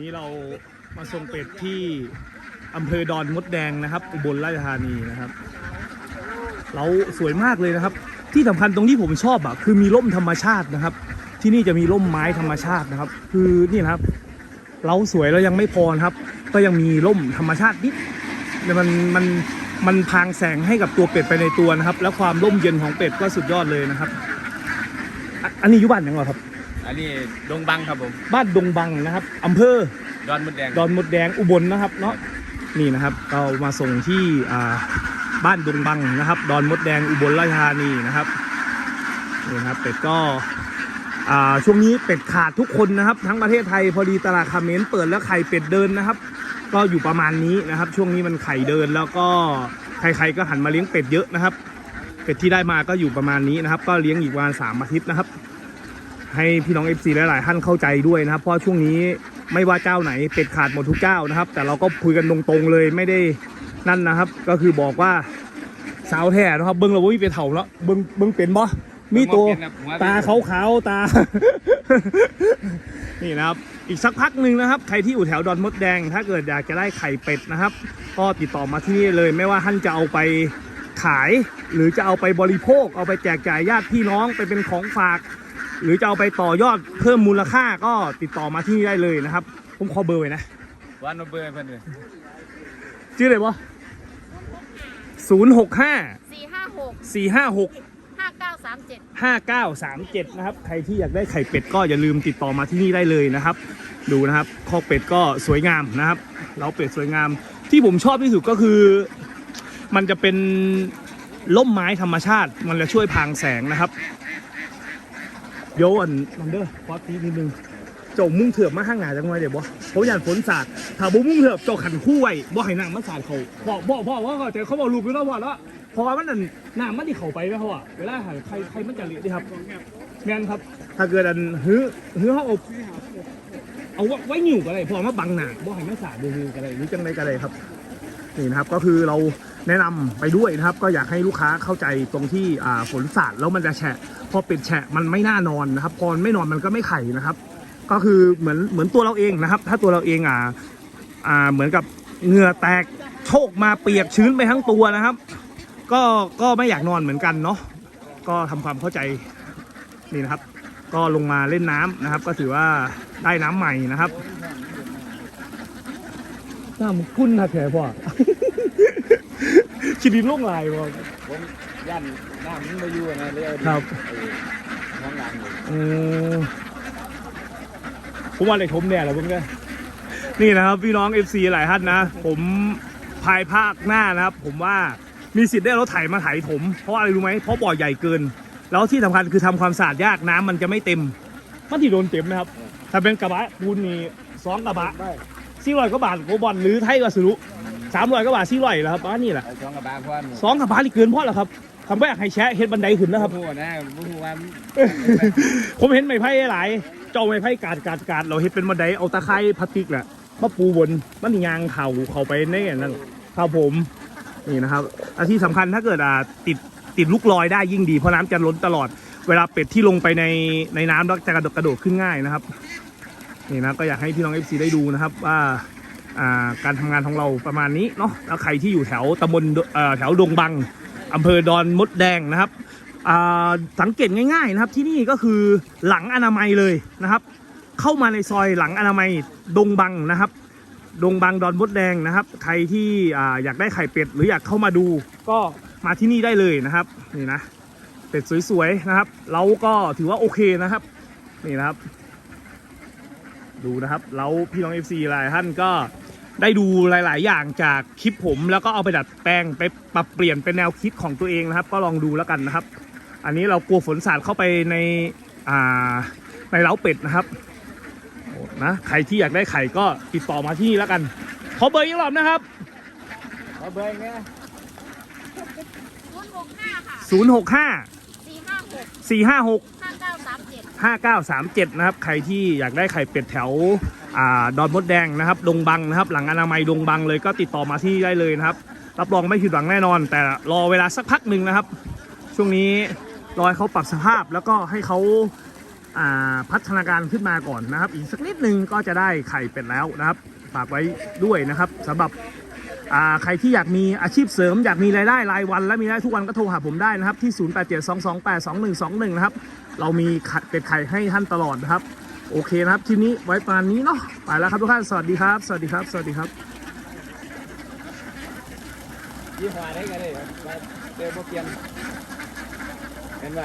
นี้เรามาส่งเป็ดที่อำเภอดอนมดแดงนะครับ อุบลราชธานีนะครับ เราสวยมากเลยนะครับ ที่สำคัญตรงที่ผมชอบอะคือมีร่มธรรมชาตินะครับ ที่นี่จะมีร่มไม้ธรรมชาตินะครับ คือนี่นะครับ เราสวยแล้วยังไม่พอครับ ก็ยังมีร่มธรรมชาตินิดแต่มันมันมันพรางแสงให้กับตัวเป็ดไปในตัวนะครับ แล้วความร่มเย็นของเป็ดก็สุดยอดเลยนะครับอ,อันนี้ยุบ้านยังไงครับ อันนี้ดงบังครับผม บ้านดงบังนะครับอำเภอดอนมดแดงดอนมดแดงอุบลนะครับเนาะนี่นะครับเรามาส่งที่อ่าบ้านดงบังนะครับ ดอนมดแดงอุบลราชธานีนะครับนี่นะครับเป็ดก็อ่าช่วงนี้เป็ดขาดทุกคนนะครับ ทั้งประเทศไทยพอดีตลาดคาเมนเปิดแล้วไข่เป็ดเดินนะครับ ก็อยู่ประมาณนี้นะครับ ช่วงนี้มันไข่เดินแล้วก็ใครๆก็หันมาเลี้ยงเป็ดเยอะนะครับ เป็ดที่ได้มาก็อยู่ประมาณนี้นะครับ ก็เลี้ยงอีกประมาณสามอาทิตย์นะครับ ให้พี่น้อง FC หลายๆท่านเข้าใจด้วยนะครับ เพราะช่วงนี้ไม่ว่าเจ้าไหนเป็ดขาดหมดทุกเจ้านะครับ แต่เราก็คุยกันตรงๆเลยไม่ได้นั่นนะครับ ก็คือบอกว่าสาวแท้นะครับ เบิ้งเราว่ามีเป็นเถ่าแล้วเบิ้งเบิ้งเป็นบ่มีตัวตาขาวๆตา นี่นะครับ อีกสักพักหนึ่งนะครับ ใครที่อยู่แถวดอนมดแดง ถ้าเกิดอยากจะได้ไข่เป็ดนะครับ ก็ติดต่อมาที่นี่เลยไม่ว่าท่านจะเอาไปขาย หรือจะเอาไปบริโภค เอาไปแจกจ่ายญาติพี่น้องไปเป็นของฝาก หรือจะเอาไปต่อยอดเพิ่มมูลค่าก็ติดต่อมาที่นี่ได้เลยนะครับ ผมขอเบอร์ไว้นะวันมาเบอร์เพื่อนเลยชื่ออะไรวะศูนย์หกห้าสี่ห้าหกสี่ห้าหกห้าเก้าสามเจ็ด5937นะครับ ใครที่อยากได้ไข่เป็ดก็อย่าลืมติดต่อมาที่นี่ได้เลยนะครับ ดูนะครับคอกเป็ดก็สวยงามนะครับ เราเป็ดสวยงาม ที่ผมชอบที่สุดก็คือ มันจะเป็นล่มไม้ธรรมชาติ มันจะช่วยพรางแสงนะครับ เดี๋ยวอันนันเด้อร์พอตีนิดนึงเจ้ามุ่งเถือบมาข้างหน้าจังไงเดี๋ยวบ่ผมอยากฝนสาดถ้าบ่มุ่งเถือบเจ้าขันคู่ไว้บ่ให้น้ำมันสาดเขาบอกบอกบอกว่าเขาใจเขาบอกลูกอยู่แล้วว่าแล้วเพราะว่ามันนั่นน้ำมันที่เขาไปไหมเขาอะเวลาหาใครใครมันจะเละดิครับแมนครับ ถ้าเกิดอันฮื้อฮื้อเขาอาเอาไว้นิ่วกันเลยพอมาบังหนาบ่ให้มันสาดดูๆกันเลยหรือจังไรกันเลยครับนี่นะครับก็คือเรา แนะนำไปด้วยนะครับ ก็อยากให้ลูกค้าเข้าใจตรงที่ฝนสาดแล้วมันจะแฉะ พอเป็ดแฉะมันไม่น่านอนนะครับ พอไม่นอนมันก็ไม่ไข่นะครับ ก็คือเหมือนเหมือนตัวเราเองนะครับ ถ้าตัวเราเองอ่าอ่าเหมือนกับเหงื่อแตกโชกมาเปียกชื้นไปทั้งตัวนะครับ ก็ก็ไม่อยากนอนเหมือนกันเนาะก็ทำความเข้าใจนี่นะครับ ก็ลงมาเล่นน้ำนะครับ ก็ถือว่าได้น้ำใหม่นะครับน้ำคุ้นนะแค่พ่อ คิดดินล่งลายพ่อผมย่านน้ำมันมาอยู่นะเลยเอาดิครับไอ้ห้องน้ำอยู่อืมผมว่าอะไรผมเนี่ยแหละผมก็นี่นะครับพี่น้อง FC หลายท่านนะ ผมภายภาคหน้านะครับ ผมว่ามีสิทธิ์ได้รถไถมาไถถม เพราะอะไรรู้ไหมเพราะบ่อใหญ่เกิน แล้วที่สำคัญคือทำความสะอาดยากน้ำมันจะไม่เต็ม มันที่โดนเต็มนะครับ ถ้าเป็นกระบะปูนนี่สองกระบะสี่ร้อยกว่าบาทโกบอลหรือไทยก็สรุ สามร้อยกว่าบาทสี่ร้อยแล้วครับประมาณนี้แหละเอาช่องกระบะพ่อนสองกระบะนี่เกินพอแล้วครับทำแบกให้แชะเฮ็ดบันไดขึ้นนะครับผู้นะผู้ว่าผมเห็นไม้ไผ่หลายเจ้าไม้ไผ่กาดกาดกาดเราเห็นเป็นบันไดเอาตะไคร้พลาสติกแหละมาปูบนมันยางเข่าเข้าไปในนั่นครับผมนี่นะครับอันที่สำคัญถ้าเกิดอ่าติดติดลูกลอยได้ยิ่งดีเพราะน้ำจะล้นตลอด เวลาเป็ดที่ลงไปในในน้ำแล้วจะกระโดดกระโดดขึ้นง่ายนะครับ นี่นะก็อยากให้พี่น้อง FC ได้ดูนะครับว่าอ่า การทำงานของเราประมาณนี้เนาะแล้วใครที่อยู่แถวตำบลแถวดงบังอำเภอดอนมดแดงนะครับสังเกตง่าย ๆนะครับที่นี่ก็คือหลังอนามัยเลยนะครับ เข้ามาในซอยหลังอนามัยดงบังนะครับ ดงบังดอนมดแดงนะครับ ใครที่อ่อยากได้ไข่เป็ดหรืออยากเข้ามาดูก็มาที่นี่ได้เลยนะครับนี่นะเป็ดสวยๆนะครับ เราก็ถือว่าโอเคนะครับนี่นะครับ ดูนะครับแล้วพี่น้อง FC หลายท่านก็ ได้ดูหลาย ๆ อย่างจากคลิปผม แล้วก็เอาไปดัดแปลงไปปรับเปลี่ยนเป็นแนวคิดของตัวเองนะครับ ก็ลองดูแล้วกันนะครับ อันนี้เรากลัวฝนสาดเข้าไปในอ่าในเล้าเป็ดนะครับโอ้นะใครที่อยากได้ไข่ก็ติดต่อมาที่นี่แล้วกัน ขอเบอร์อีกรอบนะครับเอาเบอร์ไงศูนย์หกห้า065 ค่ะสี่ห้าหก456ห้าเก้าสามเจ็ด5937 นะครับ ใครที่อยากได้ไข่เป็ดแถวอ่า ดอนมดแดงนะครับดงบังนะครับ หลังอนามัยดงบังเลยก็ติดต่อมาที่ได้เลยนะครับ รับรองไม่ผิดหวังแน่นอน แต่รอเวลาสักพักหนึ่งนะครับ ช่วงนี้รอให้เขาปรับสภาพแล้วก็ให้เขาพัฒนาการขึ้นมาก่อนนะครับ อีกสักนิดนึงก็จะได้ไข่เป็ดแล้วนะครับฝากไว้ด้วยนะครับสำหรับใครที่อยากมีอาชีพเสริมอยากมีรายได้รายวัน และมีรายได้ทุกวันก็โทรหาผมได้นะครับที่ 0872282121 นะครับ เรามีไข่เป็ดไข่ให้ท่านตลอดนะครับ โอเคนะครับทีนี้ไว้ประมาณนี้เนาะไปแล้วครับทุกท่านสวัสดีครับ สวัสดีครับ สวัสดีครับยี่ห้อได้กันเลยเดี๋ยว่าเจอพวกเกียนเห็นไหม